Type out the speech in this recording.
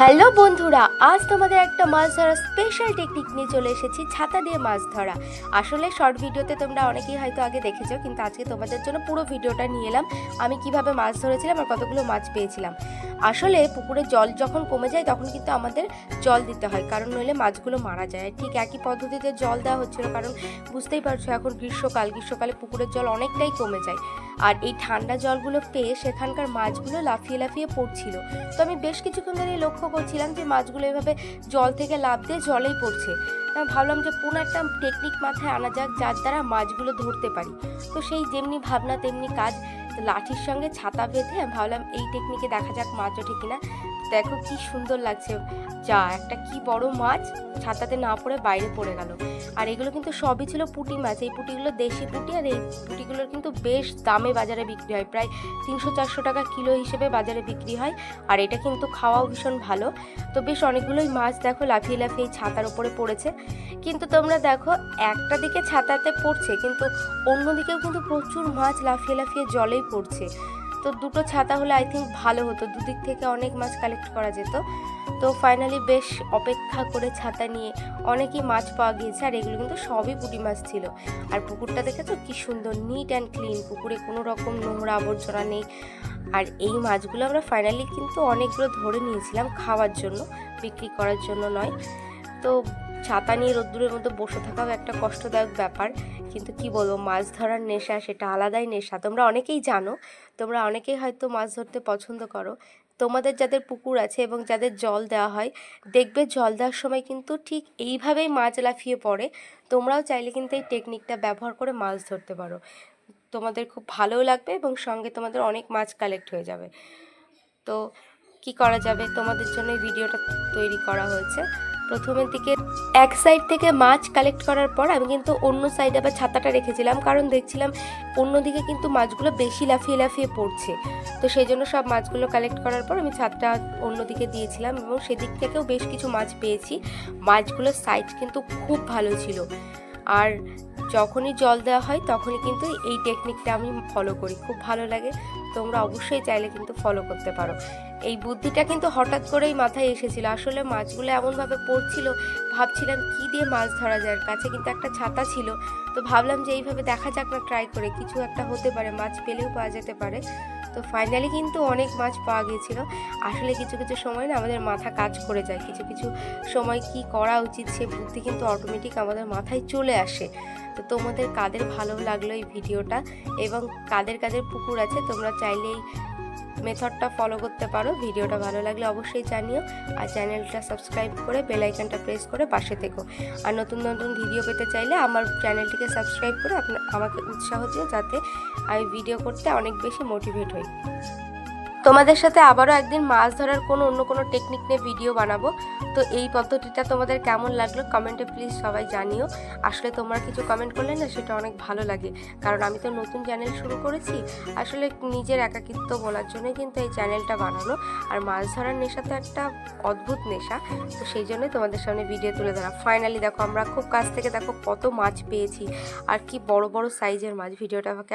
Hello বন্ধুরা, আজ তোমাদের একটা মাছ ধরার স্পেশাল টেকনিক নিয়ে চলে এসেছি, ছাতা দিয়ে মাছ ধরা। আসলে শর্ট ভিডিওতে তোমরা অনেকেই হয়তো আগে দেখেছ, কিন্তু আজকে তোমাদের জন্য পুরো ভিডিওটা নিয়ে এলাম। আমি কীভাবে মাছ ধরেছিলাম আর কতগুলো মাছ পেয়েছিলাম। আসলে পুকুরে জল যখন কমে যায়, তখন কিন্তু আমাদের জল দিতে হয়, কারণ নইলে মাছগুলো মারা যায়। ঠিক একই পদ্ধতিতে জল দেওয়া হচ্ছিল, কারণ বুঝতেই পারছ এখন গ্রীষ্মকাল, গ্রীষ্মকালে পুকুরের জল অনেকটাই কমে যায়। আর এই ঠান্ডা জলগুলো পেয়ে সেখানকার মাছগুলো লাফিয়ে লাফিয়ে পড়ছিল। তো আমি বেশ কিছুক্ষণ ধরে লক্ষ্য করছিলাম যে মাছগুলো এভাবে জল থেকে লাফ দিয়ে জলেই পড়ছে। আমি ভাবলাম যে কোনো একটা টেকনিক মাথায় আনা যাক যার দ্বারা মাছগুলো ধরতে পারি। তো সেই যেমনি ভাবনা, তেমনি কাজ লাঠির সঙ্গে ছাতা বেঁধে ভাবলাম এই টেকনিকে দেখা যাক মাছ ওঠে কিনা। দেখো কি সুন্দর লাগছে। যা, একটা কি বড় মাছ, ছাতাতে না পড়ে বাইরে পড়ে গেল। আর এগুলো কিন্তু সবই ছিল পুঁটি মাছ। এই পুঁটিগুলো দেশি পুঁটি আর এই পুঁটিগুলোর কিন্তু বেশ দামে বাজারে বিক্রি হয়। প্রায় তিনশো চারশো টাকা কিলো হিসেবে বাজারে বিক্রি হয়। আর এটা কিন্তু খাওয়াও ভীষণ ভালো। তো বেশ অনেকগুলোই মাছ দেখো লাফিয়ে লাফিয়ে এই ছাতার উপরে পড়েছে। কিন্তু তোমরা দেখো, একটা দিকে ছাতাতে পড়ছে, কিন্তু অন্যদিকেও কিন্তু প্রচুর মাছ লাফিয়ে লাফিয়ে জলেই পড়ছে। তো দুটো ছাতা হলে আই থিঙ্ক ভালো হতো। দুদিক থেকে অনেক মাছ কালেক্ট করা যেত। তো ফাইনালি বেশ অপেক্ষা করে ছাতা নিয়ে অনেকই মাছ পাওয়া গিয়েছে আর এগুলো কিন্তু সবই পুঁটি মাছ ছিল। আর পুকুরটা দেখেছ? কি সুন্দর নিট অ্যান্ড ক্লিন পুকুরে কোনো রকম নোংরা আবর্জনা নেই। আর এই মাছগুলো আমরা ফাইনালি কিন্তু অনেকগুলো ধরে নিয়েছিলাম খাওয়ার জন্য, বিক্রি করার জন্য নয়। তো ছাতা নিয়ে রোদ্দুরের মধ্যে বসে থাকাও একটা কষ্টদায়ক ব্যাপার। কিন্তু কি বলব, মাছ ধরার নেশা সেটা আলাদাই নেশা। তোমরা অনেকেই জানো, তোমরা অনেকেই হয়তো মাছ ধরতে পছন্দ করো। তোমাদের যাদের পুকুর আছে এবং যাদের জল দেওয়া হয়, দেখবে জল দেওয়ার সময় কিন্তু ঠিক এইভাবেই মাছ লাফিয়ে পড়ে। তোমরাও চাইলে কিন্তু এই টেকনিকটা ব্যবহার করে মাছ ধরতে পারো। তোমাদের খুব ভালোও লাগবে এবং সঙ্গে তোমাদের অনেক মাছ কালেক্ট হয়ে যাবে। তো কি করা যাবে? তোমাদের জন্য ভিডিওটা তৈরি করা হয়েছে। প্রথমের দিকে এক সাইড থেকে মাছ কালেক্ট করার পর আমি কিন্তু অন্য সাইডে আবার ছাতাটা রেখেছিলাম, কারণ দেখছিলাম অন্যদিকে কিন্তু মাছগুলো বেশি লাফিয়ে লাফিয়ে পড়ছে। তো সেই জন্য সব মাছগুলো কালেক্ট করার পর আমি ছাদটা অন্যদিকে দিয়েছিলাম এবং সেদিক থেকেও বেশ কিছু মাছ পেয়েছি। মাছগুলোর সাইজ কিন্তু খুব ভালো ছিল। আর যখনই জল দেওয়া হয়, তখনই কিন্তু এই টেকনিকটা আমি ফলো করি। খুব ভালো লাগে। তোমরা অবশ্যই চাইলে কিন্তু ফলো করতে পারো। এই বুদ্ধিটা কিন্তু হঠাৎ করেই মাথায় এসেছিল। আসলে মাছগুলো এমনভাবে পড়ছিল, ভাবছিলাম কি দিয়ে মাছ ধরা যায়? কাছে কিন্তু একটা ছাতা ছিল। তো ভাবলাম যে এইভাবে দেখা যাক না ট্রাই করে। কিছু একটা হতে পারে, মাছ পেলেও পাওয়া যেতে পারে। তো ফাইনালি কিন্তু অনেক মাছ পাওয়া গিয়েছিল। আসলে কিছু কিছু সময় না আমাদের মাথা কাজ করে যায়। কিছু কিছু সময় কি করা উচিত সে বুদ্ধি কিন্তু অটোমেটিক আমাদের মাথায় চলে আসে। তো তোমাদের কাদের ভালো লাগল এই ভিডিওটা? এবং কাদের কাদের পুকুর আছে, তোমরা চাইলেই মেথডটা ফলো করতে পারো। ভিডিওটা ভালো লাগলে অবশ্যই জানিও। আর চ্যানেলটা সাবস্ক্রাইব করে বেল আইকনটা প্রেস করে পাশে থেকো। আর নতুন নতুন ভিডিও পেতে চাইলে আমার চ্যানেলটিকে সাবস্ক্রাইব করে আপনার আমাকে উৎসাহ দিও যাতে আমি ভিডিও করতে অনেক বেশি মোটিভেট হই। তোমাদের সাথে আবারও একদিন মাছ ধরার কোনো অন্য কোনো টেকনিক নিয়ে ভিডিও বানাবো। তো এই পদ্ধতিটা তোমাদের কেমন লাগল কমেন্টে প্লিজ সবাই জানিও। আসলে তোমরা কিছু কমেন্ট করলে না সেটা অনেক ভালো লাগে। কারণ আমি তো নতুন চ্যানেল শুরু করেছি, আসলে নিজের একাকিত্ব বলার জন্যই কিন্তু এই চ্যানেলটা বানানো। আর মাছ ধরার নেশা তো একটা অদ্ভুত নেশা, তো সেই জন্যই তোমাদের সামনে ভিডিও তুলে ধরা ফাইনালি দেখো, আমরা খুব কাছ থেকে দেখো কত মাছ পেয়েছি। আর কি বড় বড় সাইজের মাছ ভিডিওটা